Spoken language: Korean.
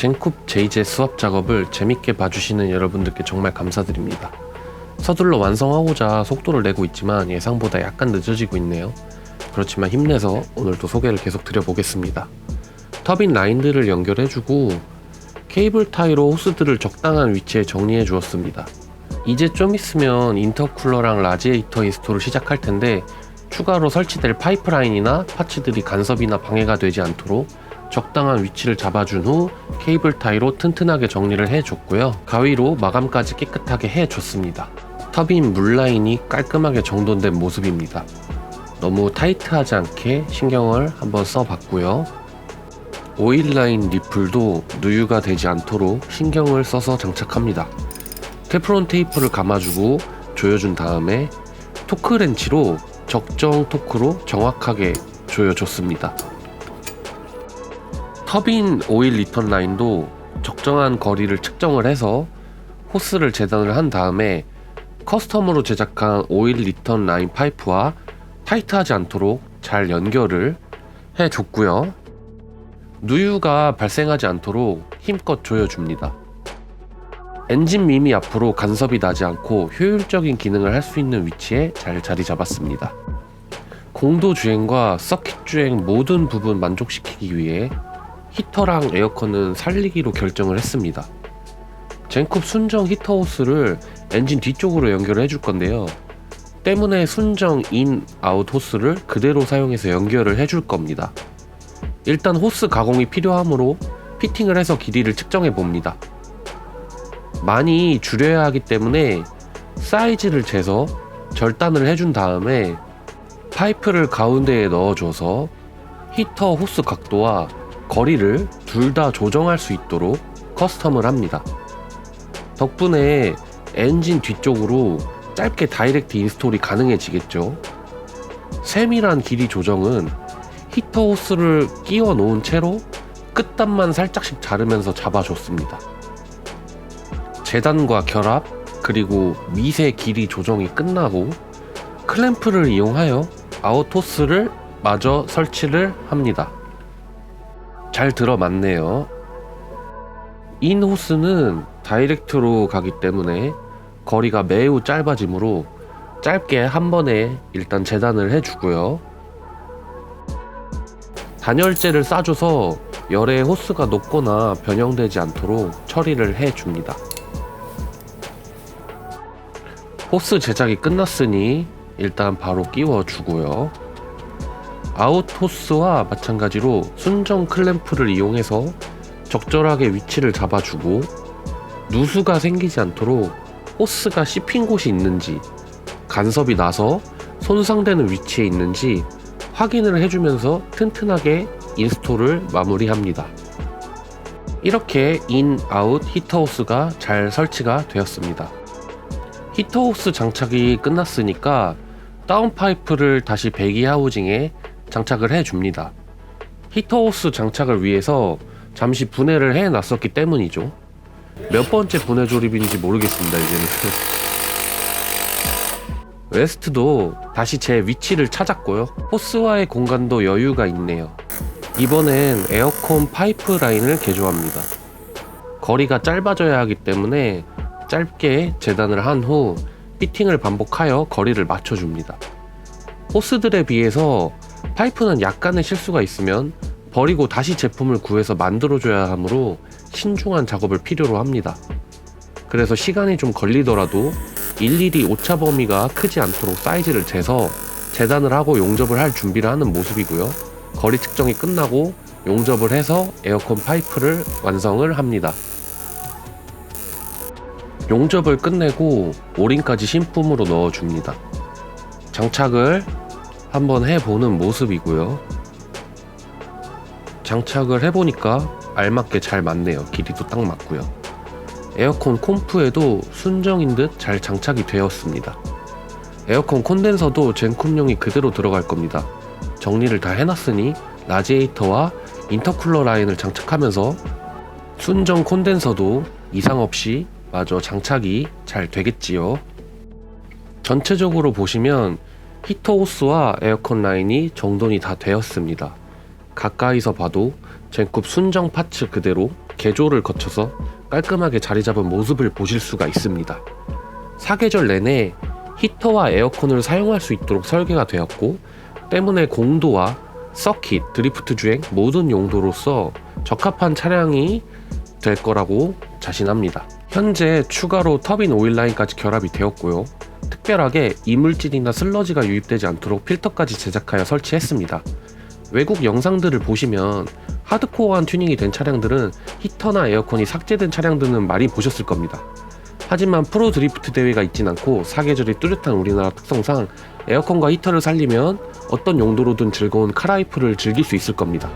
젠쿱 제이제 수업 작업을 재밌게 봐주시는 여러분들께 정말 감사드립니다. 서둘러 완성하고자 속도를 내고 있지만 예상보다 약간 늦어지고 있네요. 그렇지만 힘내서 오늘도 소개를 계속 드려보겠습니다. 터빈 라인들을 연결해주고 케이블 타이로 호스들을 적당한 위치에 정리해 주었습니다. 이제 좀 있으면 인터쿨러랑 라지에이터 인스톨을 시작할 텐데 추가로 설치될 파이프라인이나 파츠들이 간섭이나 방해가 되지 않도록 적당한 위치를 잡아준 후 케이블 타이로 튼튼하게 정리를 해줬고요. 가위로 마감까지 깨끗하게 해줬습니다. 터빈 물 라인이 깔끔하게 정돈된 모습입니다. 너무 타이트하지 않게 신경을 한번 써봤고요. 오일 라인 리플도 누유가 되지 않도록 신경을 써서 장착합니다. 테프론 테이프를 감아주고 조여준 다음에 토크 렌치로 적정 토크로 정확하게 조여줬습니다. 터빈 오일 리턴 라인도 적정한 거리를 측정을 해서 호스를 재단을 한 다음에 커스텀으로 제작한 오일 리턴 라인 파이프와 타이트하지 않도록 잘 연결을 해 줬고요. 누유가 발생하지 않도록 힘껏 조여줍니다. 엔진 밈이 앞으로 간섭이 나지 않고 효율적인 기능을 할 수 있는 위치에 잘 자리 잡았습니다. 공도 주행과 서킷 주행 모든 부분 만족시키기 위해 히터랑 에어컨은 살리기로 결정을 했습니다. 젠쿱 순정 히터 호스를 엔진 뒤쪽으로 연결을 해줄 건데요. 때문에 순정 인, 아웃 호스를 그대로 사용해서 연결을 해줄 겁니다. 일단 호스 가공이 필요하므로 피팅을 해서 길이를 측정해 봅니다. 많이 줄여야 하기 때문에 사이즈를 재서 절단을 해준 다음에 파이프를 가운데에 넣어줘서 히터 호스 각도와 거리를 둘 다 조정할 수 있도록 커스텀을 합니다. 덕분에 엔진 뒤쪽으로 짧게 다이렉트 인스톨이 가능해지겠죠. 세밀한 길이 조정은 히터 호스를 끼워 놓은 채로 끝단만 살짝씩 자르면서 잡아줬습니다. 재단과 결합, 그리고 미세 길이 조정이 끝나고 클램프를 이용하여 아웃호스를 마저 설치를 합니다. 잘 들어맞네요. 인 호스는 다이렉트로 가기 때문에 거리가 매우 짧아지므로 짧게 한 번에 일단 재단을 해주고요. 단열재를 싸줘서 열에 호스가 녹거나 변형되지 않도록 처리를 해줍니다. 호스 제작이 끝났으니 일단 바로 끼워주고요. 아웃 호스와 마찬가지로 순정 클램프를 이용해서 적절하게 위치를 잡아주고 누수가 생기지 않도록 호스가 씹힌 곳이 있는지 간섭이 나서 손상되는 위치에 있는지 확인을 해주면서 튼튼하게 인스톨을 마무리합니다. 이렇게 인, 아웃 히터호스가 잘 설치가 되었습니다. 히터호스 장착이 끝났으니까 다운파이프를 다시 배기 하우징에 장착을 해줍니다. 히터호스 장착을 위해서 잠시 분해를 해놨었기 때문이죠. 몇 번째 분해 조립인지 모르겠습니다, 이제는. 웨스트도 다시 제 위치를 찾았고요. 호스와의 공간도 여유가 있네요. 이번엔 에어컨 파이프 라인을 개조합니다. 거리가 짧아져야 하기 때문에 짧게 재단을 한 후 피팅을 반복하여 거리를 맞춰줍니다. 호스들에 비해서 파이프는 약간의 실수가 있으면 버리고 다시 제품을 구해서 만들어줘야 하므로 신중한 작업을 필요로 합니다. 그래서 시간이 좀 걸리더라도 일일이 오차 범위가 크지 않도록 사이즈를 재서 재단을 하고 용접을 할 준비를 하는 모습이고요. 거리 측정이 끝나고 용접을 해서 에어컨 파이프를 완성을 합니다. 용접을 끝내고 오링까지 신품으로 넣어줍니다. 장착을 한번 해보는 모습이고요. 장착을 해보니까 알맞게 잘 맞네요. 길이도 딱 맞고요. 에어컨 콤프에도 순정인 듯 잘 장착이 되었습니다. 에어컨 콘덴서도 젠쿰용이 그대로 들어갈 겁니다. 정리를 다 해놨으니 라지에이터와 인터쿨러 라인을 장착하면서 순정 콘덴서도 이상 없이 마저 장착이 잘 되겠지요. 전체적으로 보시면 히터 호스와 에어컨 라인이 정돈이 다 되었습니다. 가까이서 봐도 젠쿱 순정 파츠 그대로 개조를 거쳐서 깔끔하게 자리 잡은 모습을 보실 수가 있습니다. 사계절 내내 히터와 에어컨을 사용할 수 있도록 설계가 되었고 때문에 공도와 서킷, 드리프트 주행 모든 용도로서 적합한 차량이 될 거라고 자신합니다. 현재 추가로 터빈 오일 라인까지 결합이 되었고요. 특별하게 이물질이나 슬러지가 유입되지 않도록 필터까지 제작하여 설치했습니다. 외국 영상들을 보시면 하드코어한 튜닝이 된 차량들은 히터나 에어컨이 삭제된 차량들은 많이 보셨을 겁니다. 하지만 프로 드리프트 대회가 있진 않고 사계절이 뚜렷한 우리나라 특성상 에어컨과 히터를 살리면 어떤 용도로든 즐거운 카라이프를 즐길 수 있을 겁니다.